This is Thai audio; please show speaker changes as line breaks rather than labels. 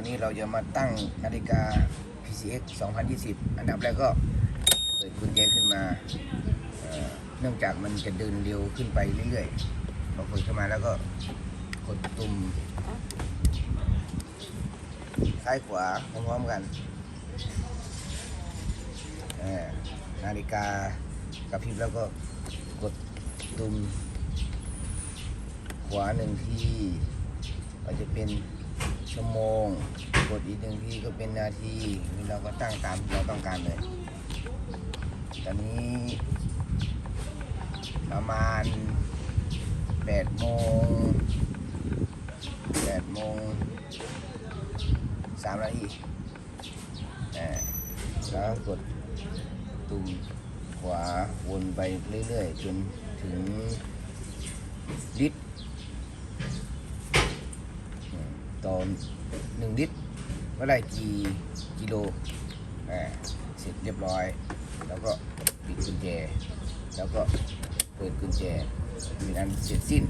ตัวนี้เราจะมาตั้งนาฬิกา PCX 2020 อันดับแรกก็เปิดกุญแจขึ้นมา เนื่องจากมันจะเดินเร็วขึ้นไปเรื่อยๆพอเปิดขึ้นมาแล้วก็กดตุ่มซ้ายขวาพร้อมๆกันนาฬิกากระพริบแล้วก็กดตุ่มขวาหนึ่งทีก็จะเป็น ชั่วโมง กดอีกหนึ่งทีก็เป็นนาทีนี่เราก็ตั้งตามที่เราต้องการเลย ตอนนี้ ประมาณ8โมง8โมง3นาทีแล้วกดตุ่มขวาวนไปเรื่อยๆ จนถึงลิตรอืม ต่อหนึ่งลิตรว่าได้กี่กิโลอ่าเสร็จเรียบร้อย แล้วก็ปิดกุญแจ แล้วก็เปิดกุญแจมีนอันเสร็จสิ้น